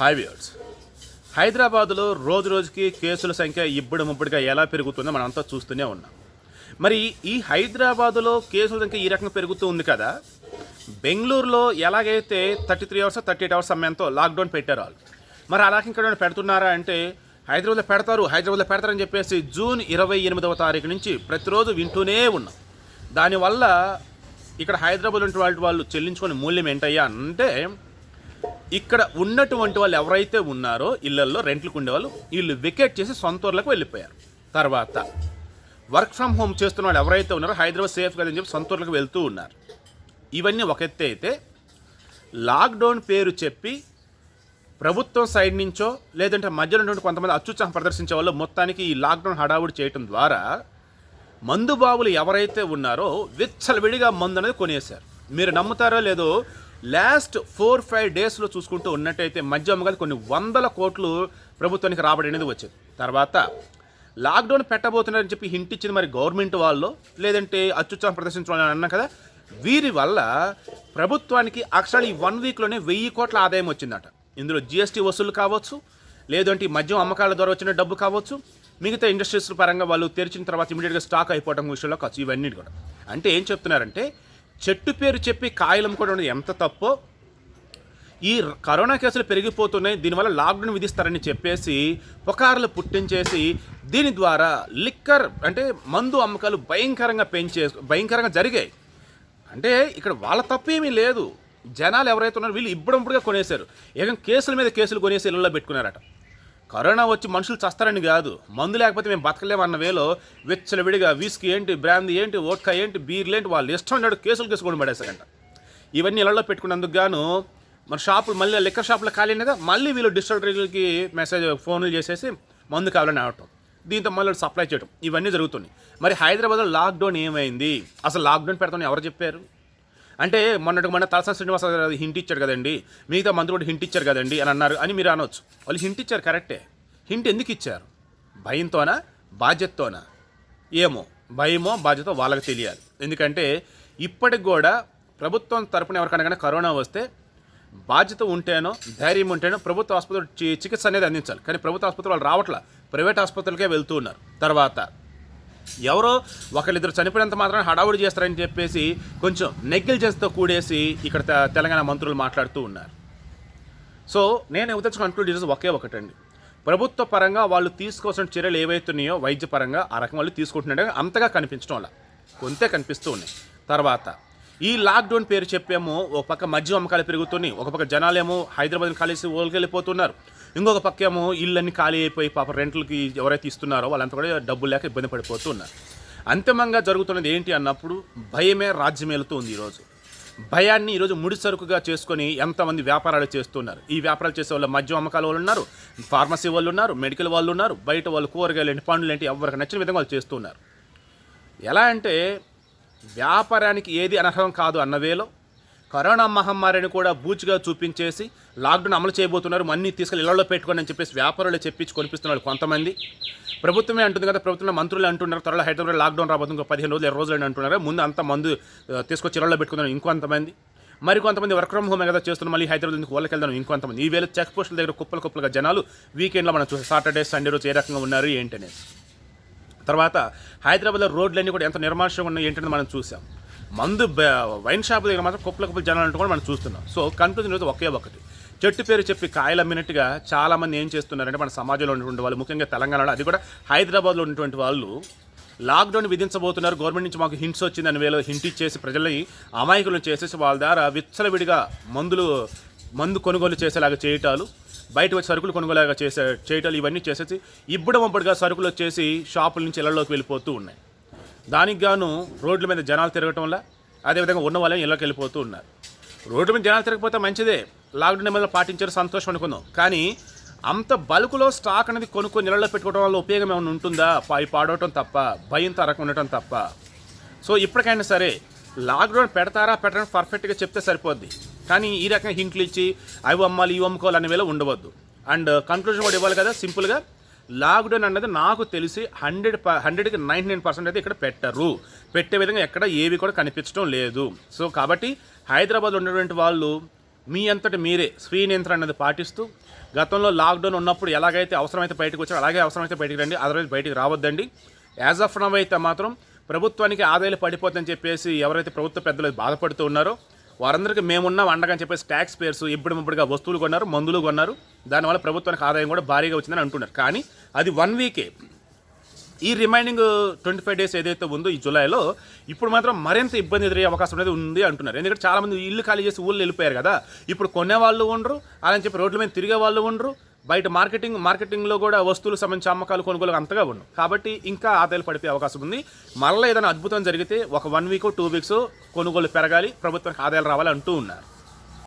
Hi viewers హైదరాబాదులో రోజు రోజుకి కేసుల సంఖ్య ఇబ్బడి ముబ్బడిగా ఎలా పెరుగుతుందో మనమంతా చూస్తూనే ఉన్నాం. మరి ఈ హైదరాబాదులో కేసుల సంఖ్య ఈ రకంగా పెరుగుతూ ఉంది కదా? బెంగళూరులో ఎలాగైతే thirty three hours thirty eight hours సమయంతో లాక్డౌన్ పెట్టారు వాళ్ళు. మరి అలాగే ఇక్కడ పెడుతున్నారా అంటే హైదరాబాద్లో పెడతారు హైదరాబాద్లో పెడతారని చెప్పేసి జూన్ ఇరవై ఎనిమిదవ తారీఖు నుంచి ప్రతిరోజు వింటూనే ఉన్నాం. దానివల్ల ఇక్కడ హైదరాబాద్ ఉన్నటువంటి వాళ్ళు చెల్లించుకునే మూల్యం ఏంటయ్యా అంటే ఇక్కడ ఉన్నటువంటి వాళ్ళు ఎవరైతే ఉన్నారో ఇళ్ళల్లో రెంట్లకు ఉండేవాళ్ళు వీళ్ళు వికెట్ చేసి సొంత ఊర్లకు వెళ్ళిపోయారు. తర్వాత వర్క్ ఫ్రమ్ హోమ్ చేస్తున్న వాళ్ళు ఎవరైతే ఉన్నారో హైదరాబాద్ సేఫ్ కదని చెప్పి సొంత ఊర్లకు వెళ్తూ ఉన్నారు. ఇవన్నీ ఒక ఎత్తే అయితే లాక్డౌన్ పేరు చెప్పి ప్రభుత్వం సైడ్ నుంచో లేదంటే మధ్యలో ఉన్నటువంటి కొంతమంది అత్యుత్సాహం ప్రదర్శించే వాళ్ళు మొత్తానికి ఈ లాక్డౌన్ హడావుడి చేయటం ద్వారా మందు బావులు ఎవరైతే ఉన్నారో విచ్చలవిడిగా మందు అనేది కొనేశారు. మీరు నమ్ముతారో లేదో లాస్ట్ ఫోర్ ఫైవ్ డేస్లో చూసుకుంటూ ఉన్నట్టయితే మధ్య అమ్మకాలు కొన్ని వందల కోట్లు ప్రభుత్వానికి రాబడి అనేది వచ్చింది. తర్వాత లాక్డౌన్ పెట్టబోతున్నారని చెప్పి హింట్ ఇచ్చింది మరి గవర్నమెంట్ వాళ్ళు లేదంటే అత్యుత్సాహం ప్రదర్శించడం అని అన్నా కదా వీరి వల్ల ప్రభుత్వానికి అక్షరాలు ఈ వన్ వీక్లోనే వెయ్యి కోట్ల ఆదాయం వచ్చిందట. ఇందులో జిఎస్టీ వసూలు కావచ్చు లేదంటే ఈ మద్యం అమ్మకాల ద్వారా వచ్చిన డబ్బు కావచ్చు మిగతా ఇండస్ట్రీస్ పరంగా వాళ్ళు తెరిచిన తర్వాత ఇమీడియట్గా స్టాక్ అయిపోవడం విషయంలో ఖర్చు ఇవన్నీ కూడా. అంటే ఏం చెప్తున్నారంటే చెట్టు పేరు చెప్పి కాయలు అమ్ముకోవడం ఎంత తప్పో ఈ కరోనా కేసులు పెరిగిపోతున్నాయి దీనివల్ల లాక్డౌన్ విధిస్తారని చెప్పేసి పుకార్లు పుట్టించేసి దీని ద్వారా లిక్కర్ అంటే మందు అమ్మకాలు భయంకరంగా పెంచే భయంకరంగా జరిగాయి. అంటే ఇక్కడ వాళ్ళ తప్పేమీ లేదు. జనాలు ఎవరైతే ఉన్నారో వీళ్ళు ఇప్పుడప్పుడుగా కొనేశారు. ఏకం కేసుల మీద కేసులు కొనేసి ఇళ్ళలో పెట్టుకున్నారట. కరోనా వచ్చి మనుషులు చస్తారని కాదు. మందు లేకపోతే మేము బతకలేము అన్న వేలో విచ్చలవిడిగా విస్కీ ఏంటి బ్రాందీ ఏంటి ఓట్కా ఏంటి బీర్లు ఏంటి వాళ్ళు ఇష్టం ఉన్నాడు కేసులు కేసుకొని పడేశారంట. ఇవన్నీ ఇళ్ళలో పెట్టుకున్నందుకు గాను మన షాపులు మళ్ళీ లిక్కర్ షాపులు ఖాళీ అయినగా మళ్ళీ వీళ్ళు డిస్ట్రిబ్యూటర్లకి మెసేజ్ ఫోన్లు చేసేసి మందు కావాలని ఆడటం. దీంతో మళ్ళీ సప్లై చేయడం ఇవన్నీ జరుగుతున్నాయి. మరి హైదరాబాద్లో లాక్డౌన్ ఏమైంది? అసలు లాక్డౌన్ పెడతామని ఎవరు చెప్పారు? అంటే మొన్నటి మొన్న తలసాని శ్రీనివాస హింట్ ఇచ్చాడు కదండి. మిగతా మంత్రి కూడా హింట్ ఇచ్చారు కదండి అని అన్నారు. అని మీరు అనొచ్చు. వాళ్ళు హింట్ ఇచ్చారు కరెక్టే హింట్ ఎందుకు ఇచ్చారు? భయంతోనా? బాధ్యతతోనా? ఏమో. భయమో బాధ్యత వాళ్ళకి తెలియాలి. ఎందుకంటే ఇప్పటికి కూడా ప్రభుత్వం తరపున ఎవరికైనా కానీ కరోనా వస్తే బాధ్యత ఉంటేనో ధైర్యం ఉంటేనో ప్రభుత్వ ఆసుపత్రి చికిత్స అనేది అందించాలి. కానీ ప్రభుత్వ ఆసుపత్రి వాళ్ళు రావట్లా. ప్రైవేట్ ఆసుపత్రులకే వెళ్తూ ఉన్నారు. తర్వాత ఎవరో ఒకళ్ళిద్దరు చనిపోయినంత మాత్రం హడావుడి చేస్తారని చెప్పేసి కొంచెం నెగ్లిజెన్స్తో కూడేసి ఇక్కడ తె- తెలంగాణ మంత్రులు మాట్లాడుతూ ఉన్నారు. సో నేను ఉదర్చు కంక్లూడ్ చేసేది ఒకే ఒకటండి. ప్రభుత్వ పరంగా వాళ్ళు తీసుకోవాల్సిన చర్యలు ఏవైతున్నాయో వైద్యపరంగా ఆ రకం వాళ్ళు తీసుకుంటున్నాడే అంతగా కనిపించడం వల్ల కొంతే కనిపిస్తూ ఉన్నాయి. తర్వాత ఈ లాక్డౌన్ పేరు చెప్పేమో ఒక పక్క మద్యం అమ్మకాలు పెరుగుతున్నాయి ఒక పక్క జనాలేమో హైదరాబాద్ కలిసి ఓలికెళ్ళిపోతున్నారు ఇంకొక పక్క ఏమో ఇళ్ళన్నీ ఖాళీ అయిపోయి పాప రెంట్లకి ఎవరైతే ఇస్తున్నారో వాళ్ళంతా కూడా డబ్బులు లేక ఇబ్బంది పడిపోతున్నారు అంతిమంగా జరుగుతున్నది ఏంటి అన్నప్పుడు భయమే రాజ్యమేలుతూ ఉంది ఈరోజు. భయాన్ని ఈరోజు ముడి సరుకుగా చేసుకొని ఎంతమంది వ్యాపారాలు చేస్తున్నారు. ఈ వ్యాపారాలు చేసే వాళ్ళు మద్యం అమ్మకాల వాళ్ళు ఉన్నారు ఫార్మసీ వాళ్ళు ఉన్నారు మెడికల్ వాళ్ళు ఉన్నారు బయట వాళ్ళు కూరగాయలు ఏంటి పండ్లు ఏంటి ఎవరికి నచ్చిన విధంగా వాళ్ళు చేస్తున్నారు. ఎలా అంటే వ్యాపారానికి ఏది అనర్హం కాదు అన్నవేలో కరోనా మహమ్మారిని కూడా బూచిగా చూపించేసి లాక్డౌన్ అమలు చేయబోతున్నారు. అన్నీ తీసుకెళ్ళి ఇళ్ళలో పెట్టుకోండి అని చెప్పేసి వ్యాపారులు చెప్పించి కొనిపిస్తున్నారు కొంతమంది. ప్రభుత్వమే అంటుంది కదా ప్రభుత్వంలో మంత్రులు అంటున్నారు. త్వరలో హైదరాబాద్ లాక్డౌన్ రాబోతుంది ఇంకో పదిహేను రోజులు ఇరవై రోజులు అని అంటున్నారు. ముందు అంత మందు తీసుకొచ్చి ఇళ్ళలో పెట్టుకున్నారు ఇంకొంతమంది. మరి కొంతమంది వర్క్ ఫ్రమ్ హోమ్ కదా చేస్తున్న మళ్ళీ హైదరాబాద్ నుంచి వాళ్ళకి వెళ్దాం ఇంకొంతమంది. ఈ వేళ చెక్ పోస్టుల దగ్గర కుప్పలు కుప్పలుగా జనాలు వీకెండ్లో మనం చూసే సాటర్డే సండే రోజు ఏ రకంగా ఉన్నారు ఏంటనేది. తర్వాత హైదరాబాద్లో రోడ్లన్నీ కూడా ఎంత నిర్మానుషంగా ఉన్నాయి ఏంటని మనం చూసాం. మందు వైన్ షాప్ దగ్గర మాత్రం కుప్పల కుప్పల జనాలు అంటే కూడా మనం చూస్తున్నాం. సో కన్క్లూజన్ అయితే ఒకే ఒకటి. చెట్టు పేరు చెప్పి కాయలు అమ్మినట్టుగా చాలామంది ఏం చేస్తున్నారంటే మన సమాజంలో ఉన్నటువంటి వాళ్ళు ముఖ్యంగా తెలంగాణలో అది కూడా హైదరాబాద్లో ఉన్నటువంటి వాళ్ళు లాక్డౌన్ విధించబోతున్నారు. గవర్నమెంట్ నుంచి మాకు హింట్స్ వచ్చిందని వేళ హింట్ ఇచ్చేసి ప్రజలని అమాయకులను చేసేసి వాళ్ళ ద్వారా విచ్చలవిడిగా మందులు మందు కొనుగోలు చేసేలాగా చేయటాలు బయట వచ్చి సరుకులు కొనుగోలుగా చేసే చేయటాలు ఇవన్నీ చేసేసి ఇబ్బడం అప్పటిగా సరుకులు వచ్చేసి షాపుల నుంచి ఇళ్ళలోకి వెళ్ళిపోతూ ఉన్నాయి. దానికి గాను రోడ్ల మీద జనాలు తిరగటం వల్ల అదేవిధంగా ఉన్న వాళ్ళని ఇళ్ళకి వెళ్ళిపోతూ ఉన్నారు. రోడ్డు మీద జనాలు తిరగకపోతే మంచిదే. లాక్డౌన్ మీద పాటించారు సంతోషం అనుకుందాం. కానీ అంత బల్కులో స్టాక్ అనేది కొనుక్కొని ఇళ్ళలో పెట్టుకోవడం వల్ల ఉపయోగం ఏమైనా ఉంటుందా? పై పాడవటం తప్ప భయంతో అరక ఉండటం తప్ప. సో ఇప్పటికైనా సరే లాక్డౌన్ పెడతారా పెట్టడం పర్ఫెక్ట్గా చెప్తే సరిపోద్ది. కానీ ఈ రకంగా హింట్లు ఇచ్చి అవి అమ్మాలి ఇవి అమ్ముకోవాలి అనే వేళ ఉండవద్దు. అండ్ కన్క్లూజన్ కూడా ఇవ్వాలి కదా సింపుల్గా. లాక్డౌన్ అన్నది నాకు తెలిసి హండ్రెడ్ హండ్రెడ్కి నైంటీ నైన్ పర్సెంట్ అయితే ఇక్కడ పెట్టరు. పెట్టే విధంగా ఎక్కడ ఏవి కూడా కనిపించడం లేదు. సో కాబట్టి హైదరాబాద్లో ఉన్నటువంటి వాళ్ళు మీ అంతటి మీరే స్వీయ నియంత్రణ అనేది పాటిస్తూ గతంలో లాక్డౌన్ ఉన్నప్పుడు ఎలాగైతే అవసరమైతే బయటకు వచ్చారో అలాగే అవసరమైతే బయటికి రండి అదర్వైజ్ బయటికి రావద్దండి. యాజ్ ఆఫ్ నవ్ అయితే మాత్రం ప్రభుత్వానికి ఆదాయాలు పడిపోతుందని చెప్పేసి ఎవరైతే ప్రభుత్వ పెద్దలు బాధపడుతూ ఉన్నారో వారందరికీ మేమున్నాం అండగని చెప్పేసి ట్యాక్స్ పేర్స్ ఇప్పుడు ఇప్పుడుగా వస్తువులు కొన్నారు మందులు కొన్నారు. దానివల్ల ప్రభుత్వానికి ఆదాయం కూడా భారీగా వచ్చిందని అంటున్నారు. కానీ అది వన్ వీకే ఈ రిమైనింగ్ ట్వంటీ ఫైవ్ డేస్ ఏదైతే ఉందో ఈ జూలైలో ఇప్పుడు మాత్రం మరింత ఇబ్బంది ఎదురయ్యే అవకాశం అనేది ఉంది అంటున్నారు. ఎందుకంటే చాలామంది ఇల్లు ఖాళీ చేసి ఊళ్ళో వెళ్ళిపోయారు కదా. ఇప్పుడు కొనేవాళ్ళు ఉండరు అలాని చెప్పి రోడ్ల మీద తిరిగే వాళ్ళు ఉండరు బయట మార్కెటింగ్ మార్కెటింగ్లో కూడా వస్తువులకు సంబంధించి అమ్మకాలు కొనుగోలు అంతగా ఉండవు. కాబట్టి ఇంకా ఆదాయాలు పడిపోయే అవకాశం ఉంది. మళ్ళీ ఏదైనా అద్భుతం జరిగితే ఒక వన్ వీక్ టూ వీక్స్ కొనుగోలు పెరగాలి ప్రభుత్వానికి ఆదాయాలు రావాలి అంటూ ఉన్నారు.